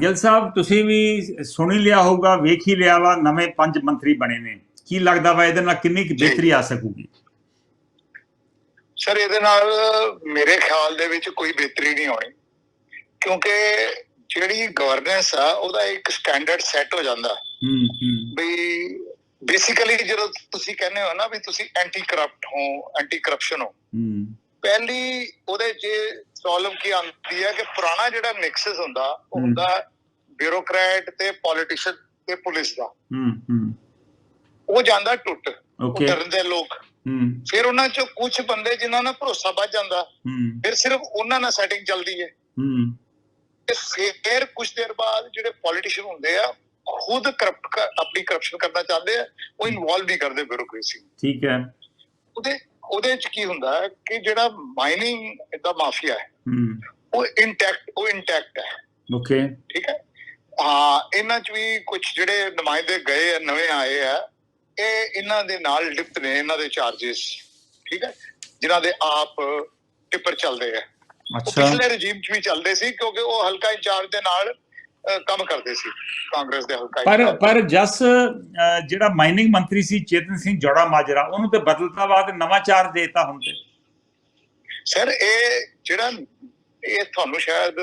ਗਿੱਲ ਸਾਹਿਬ ਤੁਸੀਂ ਵੀ ਸੁਣ ਹੀ ਲਿਆ ਹੋਊਗਾ ਵੇਖ ਹੀ ਲਿਆ ਵਾ ਨਵੇਂ ਪੰਜ ਮੰਤਰੀ ਬਣੇ ਨੇ। ਕੀ ਲੱਗਦਾ ਵਾ ਇਹਦੇ ਨਾਲ ਕਿੰਨੀ ਕੁ ਬਿਹਤਰੀ ਆ ਸਕੂਗੀ? ਸਰ ਇਹਦੇ ਨਾਲ ਮੇਰੇ ਖਿਆਲ ਦੇ ਵਿੱਚ ਕੋਈ ਬਿਹਤਰੀ ਨਹੀਂ ਹੋਣੀ। ਕਿਉਂਕਿ ਜਿਹੜੀ ਗਵਰਨੈਂਸ ਆ ਉਹਦਾ ਇੱਕ ਸਟੈਂਡਰਡ ਸੈੱਟ ਹੋ ਜਾਂਦਾ। ਹੂੰ ਹੂੰ। ਵੀ ਬੇਸਿਕਲੀ ਜਦੋਂ ਤੁਸੀਂ ਕਹਿੰਦੇ ਹੋ ਨਾ ਵੀ ਤੁਸੀਂ ਐਂਟੀ ਕਰਪਟ ਹੋ ਐਂਟੀ ਕਰਪਸ਼ਨ ਹੋ ਹੂੰ। ਪਹਿਲੀ ਉਹਦੇ 'ਚ ਪ੍ਰੋਬਲਮ ਕੀ ਆਉਂਦੀ ਹੈ ਕਿ ਪੁਰਾਣਾ ਜਿਹੜਾ ਮਿਕਸਸ ਹੁੰਦਾ ਉਹ। ਹੁੰਦਾ ਬਿਊਰੋਕਰੇਟ ਤੇ ਪੋਲੀਟੀਸ਼ੀਅਨ ਤੇ ਪੁਲਿਸ ਦਾ। ਹੂੰ ਹੂੰ। ਉਹ ਜਾਂਦਾ ਟੁੱਟ ਉਹ ਡਰਦੇ ਲੋਕ। ਹੂੰ। ਫਿਰ ਉਹਨਾਂ 'ਚੋਂ ਕੁਝ ਬੰਦੇ ਜਿਨ੍ਹਾਂ ਨਾਲ ਭਰੋਸਾ ਵੱਧ ਜਾਂਦਾ ਹੂੰ। ਫਿਰ ਸਿਰਫ ਉਹਨਾਂ ਨਾਲ ਸੈਟਿੰਗ ਚੱਲਦੀ ਹੈ। ਹੂੰ। ਤੇ ਫਿਰ ਕੁਝ ਦੇਰ ਬਾਅਦ ਜਿਹੜੇ ਪੋਲੀਟੀਸ਼ੀਅਨ ਹੁੰਦੇ ਆ ਖੁਦ ਕਰਪਟ ਆਪਣੀ ਕਰਪਸ਼ਨ ਕਰਨਾ ਚਾਹੁੰਦੇ ਆ ਉਹ ਇਨਵੋਲਵ ਨਹੀਂ ਕਰਦੇ ਬਿਊਰੋਕ੍ਰੇਸੀ ਠੀਕ ਹੈ। ਉਹਦੇ ਉਹਦੇ ਚ ਕੀ ਹੁੰਦਾ ਕਿ ਜਿਹੜਾ ਮਾਈਨਿੰਗ ਦਾ ਮਾਫੀਆ ਹੈ ਉਹ ਇੰਟੈਕਟ ਉਹ ਇੰਟੈਕਟ ਹੈ। ਓਕੇ ਠੀਕ ਹੈ? ਹਾਂ ਇਹਨਾਂ ਚ ਵੀ ਕੁਝ ਜਿਹੜੇ ਨੁਮਾਇੰਦੇ ਗਏ ਆ ਨਵੇਂ ਆਏ ਆ ਇਹ ਇਹਨਾਂ ਦੇ ਨਾਲ ਲਿਪਤ ਨੇ ਇਹਨਾਂ ਦੇ ਚਾਰजेस ਠੀਕ ਹੈ? ਜਿਨ੍ਹਾਂ ਦੇ ਆਪ ਟਿੱਪਰ ਚੱਲਦੇ ਆ। ਅੱਛਾ। ਪਿਛਲੇ ਰਜੀਮ ਚ ਵੀ ਚੱਲਦੇ ਸੀ ਕਿਉਂਕਿ ਉਹ ਹਲਕਾ ਇੰਚਾਰਜ ਦੇ ਨਾਲ ਕੰਮ ਕਰਦੇ ਸੀ ਕਾਂਗਰਸ ਦੇ ਹਲਕਾ ਪਰ। ਪਰ ਜਸ ਜਿਹੜਾ ਮਾਈਨਿੰਗ ਮੰਤਰੀ ਸੀ ਚੇਤਨ ਸਿੰਘ ਜੋੜਾ ਮਾਜਰਾ ਉਹਨੂੰ ਤੇ ਬਦਲਤਾ ਤੇ ਨਵਾਂ ਚਾਰਜ ਦੇਤਾ ਹੁਣ ਤੇ। ਸਰ ਇਹ ਜਿਹੜਾ ਇਹ ਤੁਹਾਨੂੰ ਸ਼ਾਇਦ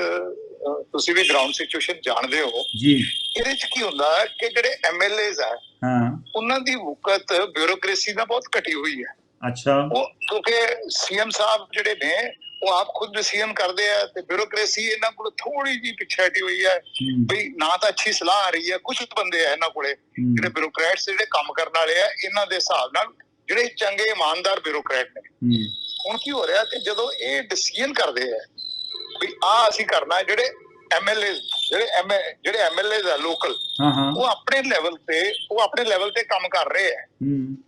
ਤੁਸੀਂ ਵੀ ਗਰਾਊਂਡ ਸਿਚੁਏਸ਼ਨ ਜਾਣਦੇ ਹੋ। ਜੀ। ਇਹਦੇ ਚ ਕੀ ਹੁੰਦਾ ਕਿ ਜਿਹੜੇ ਐਮਐਲਏਜ਼ ਆ ਹਾਂ। ਉਹਨਾਂ ਦੀ ਵਕਤ ਬਿਊਰੋਕ੍ਰੇਸੀ ਦਾ ਬਹੁਤ ਘਟੀ ਹੋਈ ਹੈ। ਅੱਛਾ। ਉਹ ਕਿਉਂਕਿ ਸੀਐਮ ਸਾਹਿਬ ਜਿਹੜੇ ਨੇ ਉਹ ਆਪ ਖੁਦ ਡਿਸੀਜਨ ਕਰਦੇ ਆ ਤੇ ਬਿਊਰੋਕ੍ਰੇਸੀ ਇਹਨਾਂ ਕੋਲ ਥੋੜੀ ਜੀ ਪਿੱਛੇ ਹਟੀ ਹੋਈ ਹੈ। ਬਈ ਨਾ ਤਾਂ ਅੱਛੀ ਸਲਾਹ ਆ ਰਹੀ ਹੈ ਕੁਝ ਬੰਦੇ ਆ ਇਹਨਾਂ ਕੋਲੇ ਜਿਹੜੇ ਬਿਊਰੋਕਰੇਟਸ ਜਿਹੜੇ ਕੰਮ ਕਰਨ ਵਾਲੇ ਆ ਇਹਨਾਂ ਦੇ ਹਿਸਾਬ ਨਾਲ ਜਿਹੜੇ ਚੰਗੇ ਇਮਾਨਦਾਰ ਬਿਊਰੋਕਰੇਟ ਨੇ। ਹੁਣ ਕੀ ਹੋ ਰਿਹਾ ਕਿ ਜਦੋਂ ਇਹ ਡਿਸੀਜਨ ਕਰਦੇ ਆ ਵੀ ਆ ਅਸੀਂ ਕਰਨਾ ਹੈ, ਜਿਹੜੇ ਐਮਐਲਏ ਜਿਹੜੇ ਐਮ ਜਿਹੜੇ ਐਮਐਲਏ ਆ ਲੋਕਲ ਉਹ ਆਪਣੇ ਲੈਵਲ ਤੇ ਉਹ ਆਪਣੇ ਲੈਵਲ ਤੇ ਕੰਮ ਕਰ ਰਹੇ ਆ।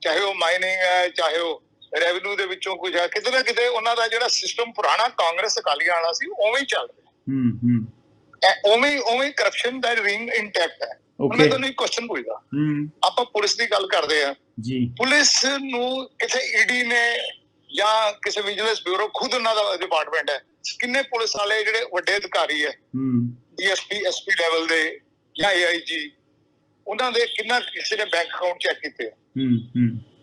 ਚਾਹੇ ਉਹ ਮਾਈਨਿੰਗ ਹੈ ਚਾਹੇ ਉਹ ਰੈਵਨਿਊ ਦੇ ਵਿੱਚੋਂ ਕੁਝ ਹੈ ਕਿਤੇ ਨਾ ਕਿਤੇ ਉਹਨਾਂ ਦਾ ਜਿਹੜਾ ਸਿਸਟਮ ਪੁਰਾਣਾ ਕਾਂਗਰਸ ਅਕਾਲੀਆਂ ਵਾਲਾ ਸੀ ਉਵੇਂ ਹੀ ਚੱਲ ਰਿਹਾ। ਹੂੰ ਹੂੰ। ਉਵੇਂ ਉਵੇਂ ਕਰਪਸ਼ਨ ਦਾ ਰਿੰਗ ਇੰਟੈਕਟ ਹੈ. ਮੈਂ ਤੁਹਾਨੂੰ ਇੱਕ ਕੁਐਸਚਨ ਪੁੱਛਦਾ। ਹੂੰ। ਆਪਾਂ ਪੁਲਿਸ ਦੀ ਗੱਲ ਕਰਦੇ ਆ ਜੀ। ਪੁਲਿਸ ਨੂੰ ਕਿਸੇ ਈਡੀ ਨੇ ਜਾਂ ਕਿਸੇ ਵਿਜੀਲੈਂਸ ਬਿਊਰੋ ਖੁਦ ਉਹਨਾਂ ਦਾ ਡਿਪਾਰਟਮੈਂਟ ਹੈ। ਕਿੰਨੇ ਪੁਲਿਸ ਵਾਲੇ ਜਿਹੜੇ ਵੱਡੇ ਅਧਿਕਾਰੀ ਹੈ? ਹੂੰ। ਡੀਐਸਪੀ ਐਸਪੀ ਲੈਵਲ ਦੇ ਜਾਂ ਏਆਈਜੀ ਉਹਨਾਂ ਦੇ ਕਿੰਨਾ ਕਿਸੇ ਨੇ ਬੈਂਕ ਅਕਾਊਂਟ ਚੈੱਕ ਕੀਤੇ ਆ? ਹੂੰ ਹੂੰ।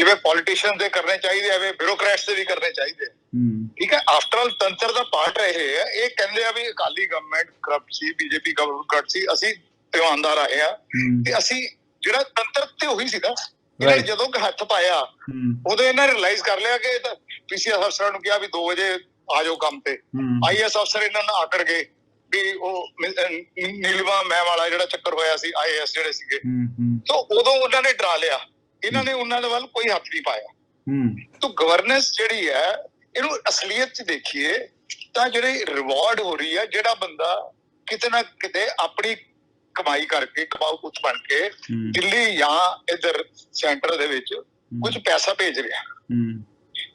ਜਿਵੇਂ ਪੋਲੀਟੀਸ਼ੀਅਨ ਦੇ ਕਰਨੇ ਚਾਹੀਦੇ ਐਵੇਂ ਬਿਊਰੋਕਰੇਟਸ ਦੇ ਵੀ ਕਰਨੇ ਚਾਹੀਦੇ ਹੂੰ। ਠੀਕ ਹੈ ਆਫਟਰ ਆਲ ਤੰਤਰ ਦਾ ਪਾਰਟ ਰਹੇ ਆ ਇਹ ਕਹਿੰਦੇ ਆ ਵੀ ਅਕਾਲੀ ਗਵਰਨਮੈਂਟ ਕਰਪਟ ਸੀ ਬੀਜੇਪੀ ਗਵਰਨਮੈਂਟ ਕਰਪਟ ਸੀ ਅਸੀਂ ਇਮਾਨਦਾਰ ਆਏ ਆ। ਹੂੰ। ਤੇ ਅਸੀਂ ਜਿਹੜਾ ਤੰਤਰ ਤੇ ਉਹੀ ਸੀਗਾ ਇਹਨਾਂ. ਜਦੋਂ ਹੱਥ ਪਾਇਆ ਹੂੰ। ਉਦੋਂ ਇਹਨਾਂ ਨੇ ਰਿਅਲਾਈਜ਼ ਕਰ ਲਿਆ ਕਿ ਪੀਸੀਐਸ ਅਫਸਰਾਂ ਨੂੰ ਕਿਹਾ ਵੀ 2 ਵਜੇ ਆ ਜਾਓ ਕੰਮ ਤੇ। ਹੂੰ। ਆਈਐਸ ਅਫਸਰ ਇਹਨਾਂ ਨਾਲ ਆਕੜ ਗਏ ਵੀ ਉਹ ਨੀਲਵਾ ਮੈਮ ਵਾਲਾ ਜਿਹੜਾ ਚੱਕਰ ਹੋਇਆ ਸੀ ਆਈਐਸ ਜਿਹੜੇ ਸੀਗੇ। ਹੂੰ ਹੂੰ। ਤਾਂ ਉਦੋਂ ਉਹਨਾਂ ਨੇ ਡਰਾ ਲਿਆ। ਇਹਨਾਂ ਨੇ ਉਹਨਾਂ ਦੇ ਵੱਲ ਕੋਈ ਹੱਥ ਨਹੀਂ ਪਾਇਆ। ਹੂੰ। ਤਾਂ ਗਵਰਨੈਂਸ ਜਿਹੜੀ ਹੈ ਇਹਨੂੰ ਅਸਲੀਅਤ 'ਚ ਦੇਖੀਏ ਤਾਂ ਜਿਹੜੀ ਰਿਵਾਰਡ ਹੋ ਰਹੀ ਹੈ ਜਿਹੜਾ ਬੰਦਾ ਕਿਤੇ ਨਾ ਕਿਤੇ ਆਪਣੀ ਕਮਾਈ ਕਰਕੇ ਕਮਾਊ ਕੁਝ ਬਣ ਕੇ ਦਿੱਲੀ ਜਾਂ ਇਧਰ ਸੈਂਟਰ ਦੇ ਵਿੱਚ ਕੁਝ ਪੈਸਾ ਭੇਜ ਰਿਹਾ। ਹੂੰ।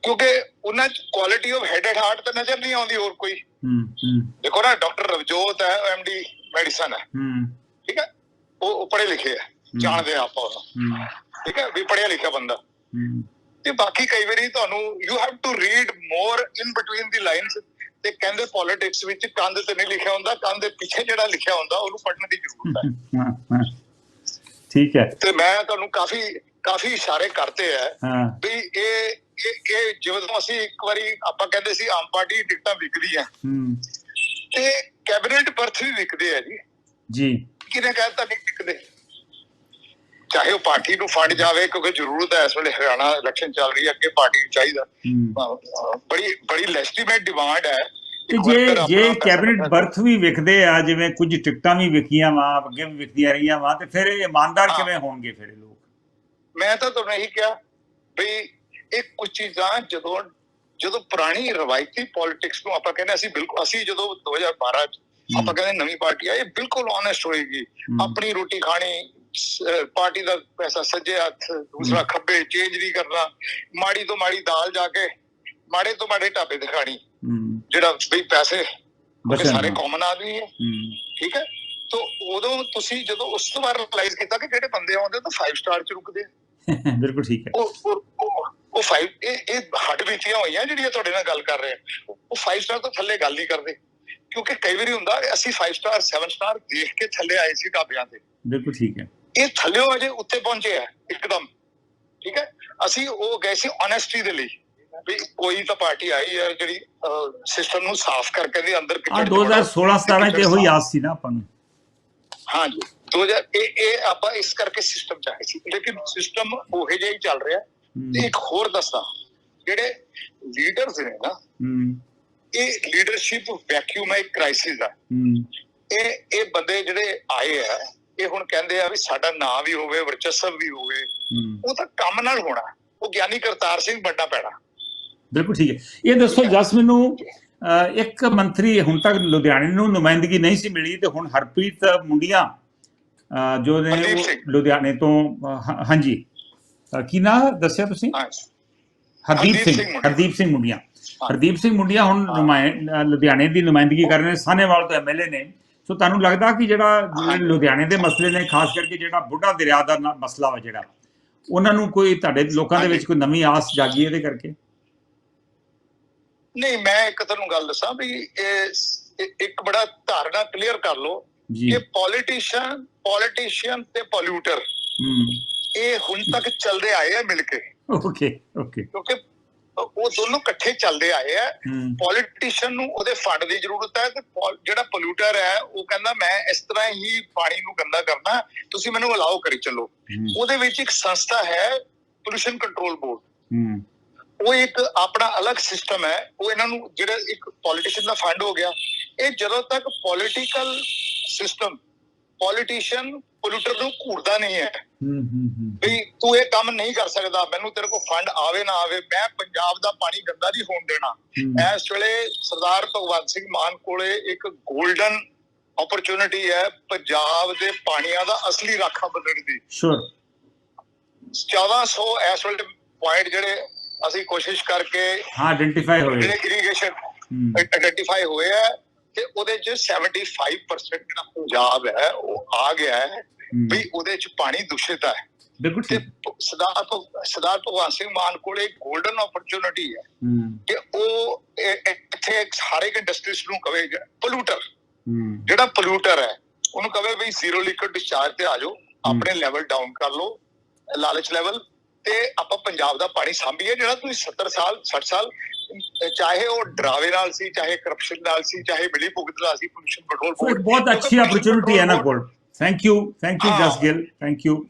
ਕਿਉਂਕਿ ਉਹਨਾਂ 'ਚ quality of head and heart ਤਾਂ ਨਜ਼ਰ ਨਹੀਂ ਆਉਂਦੀ ਹੋਰ ਕੋਈ। ਹੂੰ ਹੂੰ। ਦੇਖੋ ਨਾ ਡਾਕਟਰ ਰਵਜੋਤ ਹੈ ਐਮਡੀ ਮੈਡੀਸਨ ਹੈ। ਹੂੰ। ਠੀਕ ਹੈ? ਉਹ ਪੜ੍ਹੇ ਲਿਖੇ ਹੈ। ਜਾਣਦੇ ਆਪਾਂ ਉਹਨੂੰ। ਹੂੰ। ਠੀਕ ਹੈ ਵੀ ਪੜ੍ਹਿਆ ਲਿਖਿਆ ਬੰਦਾ। ਤੇ ਬਾਕੀ ਕਈ ਵਾਰੀ ਤੁਹਾਨੂੰ you have to read more in between the lines ਤੇ ਕਹਿੰਦੇ ਪੋਲਿਟਿਕਸ ਵਿੱਚ ਕੰਧ ਤੇ ਨਹੀਂ ਲਿਖਿਆ ਹੁੰਦਾ ਕੰਧ ਦੇ ਪਿੱਛੇ ਜਿਹੜਾ ਲਿਖਿਆ ਹੁੰਦਾ ਉਹਨੂੰ ਪੜ੍ਹਨ ਦੀ ਜ਼ਰੂਰਤ ਹੈ। ਠੀਕ ਹੈ। ਤੇ ਮੈਂ ਤੁਹਾਨੂੰ ਕਾਫੀ ਕਾਫੀ ਇਸ਼ਾਰੇ ਕਰਤੇ ਆ ਹਾਂ। ਵੀ ਇਹ ਇਹ ਇਹ ਜਦੋਂ ਅਸੀਂ ਇੱਕ ਵਾਰੀ ਆਪਾਂ ਕਹਿੰਦੇ ਸੀ ਆਮ ਪਾਰਟੀ ਟਿਕਟਾਂ ਵਿਕਦੀਆਂ ਹੂੰ। ਤੇ ਕੈਬਨਿਟ ਬਰਥ ਵੀ ਵਿਕਦੇ ਆ ਜੀ। ਜੀ। ਕਿਹਨੇ ਕਹਿਤਾ ਨਹੀਂ ਵਿਕਦੇ? ਚਾਹੇ ਉਹ ਪਾਰਟੀ ਨੂੰ ਫੰਡ ਜਾਵੇ ਕਿਉਂਕਿ ਜ਼ਰੂਰਤ ਹੈ ਇਸ ਵੇਲੇ ਹਰਿਆਣਾ ਇਲੈਕਸ਼ਨ ਚੱਲ ਰਹੀ ਹੈ ਅੱਗੇ ਪਾਰਟੀ ਨੂੰ ਚਾਹੀਦਾ ਬੜੀ ਬੜੀ ਲੈਸਟੀਮੇਟ ਡਿਮਾਂਡ ਹੈ ਤੇ ਜੇ ਜੇ ਕੈਬਨਿਟ। ਬਰਥ ਵੀ ਵਿਕਦੇ ਆ ਜਿਵੇਂ ਕੁਝ ਟਿਕਟਾਂ ਵੀ ਵਿਕੀਆਂ ਵਾ ਅੱਗੇ ਵੀ ਵਿਕਦੀਆਂ ਰਹੀਆਂ ਵਾ ਤੇ ਫਿਰ ਇਹ ਇਮਾਨਦਾਰ। ਕਿਵੇਂ ਹੋਣਗੇ ਫਿਰ ਇਹ ਲੋਕ ਮੈਂ ਤਾਂ ਤੁਹਾਨੂੰ ਇਹੀ ਕਿਹਾ ਵੀ ਇਹ ਕੁਝ ਚੀਜ਼ਾਂ ਜਦੋਂ ਜਦੋਂ ਪੁਰਾਣੀ ਰਵਾਇਤੀ ਪੋਲਿਟਿਕਸ ਨੂੰ ਆਪਾਂ ਕਹਿੰਦੇ ਅਸੀਂ ਬਿਲਕੁਲ ਅਸੀਂ ਜਦੋਂ 2012 ਚ ਆਪਾਂ ਕਹਿੰਦੇ ਨਵੀਂ ਪਾਰਟੀ ਆ ਇਹ ਬਿਲਕੁਲ ਓਨੈਸਟ ਹੋਏਗੀ। ਆਪਣੀ ਰੋਟੀ ਖਾਣੀ ਪਾਰਟੀ ਦਾ ਪੈਸਾ ਸੱਜੇ ਹੱਥ ਦੂਸਰਾ ਖੱਬੇ ਚੇਂਜ ਨਹੀਂ ਕਰਨਾ ਮਾੜੀ ਤੋਂ ਮਾੜੀ ਦਾਲ ਜਾ ਕੇ ਮਾੜੇ ਤੋਂ ਮਾੜੇ ਢਾਬੇ ਤੇ ਖਾਣੀ ਹੂੰ। ਜਿਹੜਾ ਵੀ ਪੈਸੇ ਸਾਰੇ। ਕਾਮਨ ਆਦਮੀ ਹੈ। ਠੀਕ ਹੈ? ਤਾਂ ਉਦੋਂ ਤੁਸੀਂ ਜਦੋਂ ਉਸ ਤੋਂ ਬਾਅਦ ਰਿਅਲਾਈਜ਼ ਕੀਤਾ ਕਿ ਜਿਹੜੇ ਬੰਦੇ ਆਉਂਦੇ ਤਾਂ 5 ਸਟਾਰ ਚ ਰੁਕਦੇ। ਬਿਲਕੁਲ ਠੀਕ ਹੈ। ਉਹ ਉਹ- ਉਹ- ਉਹ ਫਾਈਵ ਇਹ ਇਹ ਹੱਡ ਬੀਤੀਆਂ ਹੋਈਆਂ ਜਿਹੜੀਆਂ ਤੁਹਾਡੇ ਨਾਲ ਗੱਲ ਕਰ ਰਹੇ ਆ। ਉਹ 5 ਸਟਾਰ ਤੋਂ ਥੱਲੇ ਗੱਲ ਨਹੀਂ ਕਰਦੇ। ਕਿਉਂਕਿ ਕਈ ਵਾਰੀ ਹੁੰਦਾ ਅਸੀਂ 5 ਸਟਾਰ 7 ਸਟਾਰ ਦੇਖ ਕੇ ਥੱਲੇ ਆਏ ਸੀ ਢਾਬਿਆਂ ਤੇ। ਬਿਲਕੁਲ ਠੀਕ ਹੈ। ਇਹ ਥੱਲਿਓ ਅਜੇ ਉੱਤੇ ਪਹੁੰਚੇ ਆ ਇੱਕਦਮ। ਠੀਕ ਹੈ? ਅਸੀਂ ਉਹ ਗਏ ਸੀ ਓਨੈਸਟੀ ਦੇ ਲਈ ਵੀ ਕੋਈ ਤਾਂ ਪਾਰਟੀ ਆਈ ਹੈ ਜਿਹੜੀ ਸਿਸਟਮ ਨੂੰ ਸਾਫ਼ ਕਰਕੇ ਦੇ ਅੰਦਰ kitchen 2016 17 ਚ ਇਹੋ ਹੀ ਆਸ ਸੀ ਨਾ ਆਪਾਂ ਨੂੰ। ਹਾਂਜੀ 2000 ਇਹ ਇਹ ਆਪਾਂ ਇਸ ਕਰਕੇ ਸਿਸਟਮ ਚਾਹੇ ਸੀ। ਲੇਕਿਨ ਸਿਸਟਮ ਉਹੇ ਜਿਹਾ ਹੀ ਚੱਲ ਰਿਹਾ। ਤੇ ਇੱਕ ਹੋਰ ਦੱਸਾਂ ਜਿਹੜੇ ਲੀਡਰਸ ਨੇ ਨਾ ਇਹ ਲੀਡਰਸ਼ਿਪ ਵੈਕਿਊਮ ਹੈ ਕ੍ਰਾਈਸਿਸ ਹਮ, ਇਹ ਇਹ ਬੰਦੇ ਜਿਹੜੇ ਆਏ ਆ ਇਹ ਹੁਣ ਕਹਿੰਦੇ ਆ ਵੀ ਸਾਡਾ ਨਾਂ ਵੀ ਹੋਵੇ ਵਰਚਸਵ ਵੀ ਹੋਵੇ। ਉਹ ਤਾਂ ਕੰਮ ਨਾਲ ਹੋਣਾ। ਉਹ ਗਿਆਨੀ ਕਰਤਾਰ ਸਿੰਘ ਵੱਡਾ ਪੈਣਾ ਬਿਲਕੁਲ ਠੀਕ ਹੈ। ਇਹ ਦੱਸੋ ਜਸ ਮੈਨੂੰ ਇੱਕ ਮੰਤਰੀ ਹੁਣ ਤੱਕ ਲੁਧਿਆਣੇ ਨੂੰ ਨੁਮਾਇੰਦਗੀ ਨਹੀਂ ਸੀ ਮਿਲੀ ਤੇ ਹੁਣ ਹਰਪ੍ਰੀਤ ਮੁੰਡੀਆਂ ਜੋ ਨੇ। ਲੁਧਿਆਣੇ ਤੋਂ ਹਾਂਜੀ। ਕੀ ਨਾਂ ਦੱਸਿਆ ਤੁਸੀਂ? ਹਰਦੀਪ ਸਿੰਘ। ਹਰਦੀਪ ਸਿੰਘ ਮੁੰਡੀਆਂ। ਹਰਦੀਪ ਸਿੰਘ ਮੁੰਡੀਆਂ ਹੁਣ ਲੁਧਿਆਣੇ ਦੀ ਨੁਮਾਇੰਦਗੀ ਕਰ ਰਹੇ ਨੇ ਸਾਹਨੇਵਾਲ ਤੋਂ ਐਮਐਲਏ ਨੇ। ਸੋ ਤੁਹਾਨੂੰ ਲੱਗਦਾ ਕਿ ਜਿਹੜਾ। ਲੁਧਿਆਣੇ ਦੇ ਮਸਲੇ ਨੇ ਖਾਸ ਕਰਕੇ ਜਿਹੜਾ ਬੁੱਢਾ ਦਰਿਆ ਦਾ ਮਸਲਾ ਵਾ ਜਿਹੜਾ ਉਹਨਾਂ ਨੂੰ ਕੋਈ ਤੁਹਾਡੇ ਲੋਕਾਂ ਦੇ ਵਿੱਚ। ਕੋਈ ਨਵੀਂ ਆਸ ਜਾਗੀ ਇਹਦੇ ਕਰਕੇ? ਨਹੀਂ ਮੈਂ ਇੱਕ ਤੁਹਾਨੂੰ ਗੱਲ ਦੱਸਾਂ ਵੀ ਇਹ ਇੱਕ ਬੜਾ ਧਾਰਨਾ ਕਲੀਅਰ ਕਰ ਲਓ ਇਹ ਪੋਲੀਟੀਸ਼ੀਅਨ ਪੋਲੀਟੀਸ਼ੀਅਨ ਤੇ ਪੋਲਿਊਟਰ ਇਹ ਹੁਣ ਤੱਕ ਚੱਲਦੇ ਆਏ ਆ ਮਿਲ ਕੇ। Okay okay. ਕਿਉਂਕਿ ਉਹ ਦੋਨੋਂ ਇਕੱਠੇ ਚੱਲਦੇ ਆਏ ਆ। ਪੋਲੀਟੀਸ਼ੀਅਨ ਨੂੰ ਉਹਦੇ ਫੰਡ ਦੀ ਜ਼ਰੂਰਤ ਹੈ ਤੇ ਜਿਹੜਾ ਪੋਲਿਊਟਰ ਹੈ ਉਹ ਕਹਿੰਦਾ ਮੈਂ ਇਸ ਤਰ੍ਹਾਂ ਹੀ ਪਾਣੀ ਨੂੰ ਗੰਦਾ ਕਰਨਾ ਤੁਸੀਂ ਮੈਨੂੰ ਅਲਾਓ ਕਰੀ ਚੱਲੋ। ਉਹਦੇ ਵਿੱਚ ਇੱਕ ਸੰਸਥਾ ਹੈ ਪੋਲੂਸ਼ਨ ਕੰਟਰੋਲ ਬੋਰਡ ਉਹ ਇੱਕ ਆਪਣਾ ਅਲੱਗ ਸਿਸਟਮ ਹੈ। ਉਹ ਇਹਨਾਂ ਨੂੰ ਜਿਹੜਾ ਇੱਕ ਪੋਲੀਟੀਸ਼ੀਅਨ ਦਾ ਫੰਡ ਹੋ ਗਿਆ। ਇਹ ਜਦੋਂ ਤੱਕ ਪੋਲੀਟੀਕਲ ਸਿਸਟਮ ਪੋਲੀਟੀਸ਼ੀਅਨ ਪੋਲਿਊਟਰ ਨੂੰ ਘੂਰਦਾ ਨਹੀਂ ਹੈ। ਵੀ ਤੂੰ ਇਹ ਕੰਮ ਨਹੀਂ ਕਰ ਸਕਦਾ ਮੈਨੂੰ ਤੇਰੇ ਕੋਲ ਫੰਡ ਆਵੇ ਨਾ ਆਵੇ ਮੈਂ ਪੰਜਾਬ ਦਾ ਪਾਣੀ ਗੰਦਾ ਨਹੀਂ ਹੋਣ ਦੇਣਾ। ਇਸ ਵੇਲੇ ਸਰਦਾਰ ਭਗਵੰਤ ਸਿੰਘ ਮਾਨ ਕੋਲੇ ਇੱਕ 골ਡਨ ਓਪਰਚੁਨਿਟੀ ਹੈ ਪੰਜਾਬ ਦੇ ਪਾਣੀਆਂ ਦਾ ਅਸਲੀ ਰਾਖਾ ਬਣਨ ਦੀ। Sure 1400 ਇਸ ਵੇਲੇ ਪੁਆਇੰਟ ਜਿਹੜੇ ਅਸੀਂ ਕੋਸ਼ਿਸ਼ ਕਰਕੇ ਹਾਂ ਆਇਡੈਂਟੀਫਾਈ ਹੋਏ। ਜਿਹੜੇ ਇਰੀਗੇਸ਼ਨ ਆਇਡੈਂਟੀਫਾਈ ਹੋਏ ਆ ਤੇ ਉਹਦੇ ਚ 75% ਜਿਹੜਾ ਪੰਜਾਬ ਹੈ ਉਹ ਆ ਗਿਆ ਹੈ ਵੀ ਉਹਦੇ ਚ ਪਾਣੀ ਦੂਸ਼ਿਤ ਹੈ। ਬਿਲਕੁਲ ਤੇ ਸਰਦਾਰ ਸਰਦਾਰ ਭਗਵੰਤ ਸਿੰਘ ਮਾਨ ਕੋਲ ਇੱਕ 골ਡਨ ਓਪਰਚੁਨਿਟੀ ਹੈ। ਕਿ ਉਹ ਇੱਥੇ ਹਰ ਇੱਕ ਇੰਡਸਟਰੀਜ਼ ਨੂੰ ਕਵੇ ਪੋਲੂਟਰ ਜਿਹੜਾ ਪੋਲੂਟਰ ਹੈ ਉਹਨੂੰ ਕਵੇ ਵੀ ਜ਼ੀਰੋ ਲਿਕਵਿਡ ਡਿਸਚਾਰਜ ਤੇ ਆ ਜਾਓ ਆਪਣੇ ਲੈਵਲ ਡਾਊਨ ਕਰ ਲਓ ਲਾਲਚ ਲੈਵਲ ਤੇ ਆਪਾਂ ਪੰਜਾਬ ਦਾ ਪਾਣੀ ਸਾਂਭੀਏ ਜਿਹੜਾ ਤੁਸੀਂ 70 ਸਾਲ 60 ਸਾਲ ਚਾਹੇ ਉਹ ਡਰਾਵੇ ਨਾਲ ਸੀ ਚਾਹੇ ਕਰਪਸ਼ਨ ਨਾਲ ਸੀ ਚਾਹੇ ਬਿਲੀ ਭੁਗਤ ਨਾਲ ਸੀ ਪੋਲੂਸ਼ਨ ਕੰਟਰੋਲ ਬਹੁਤ ਅੱਛੀ ਅਪਰਚੂਨਿਟੀ ਹੈ ਨਾ ਕੋਲ। Thank you thank you Jasgill thank you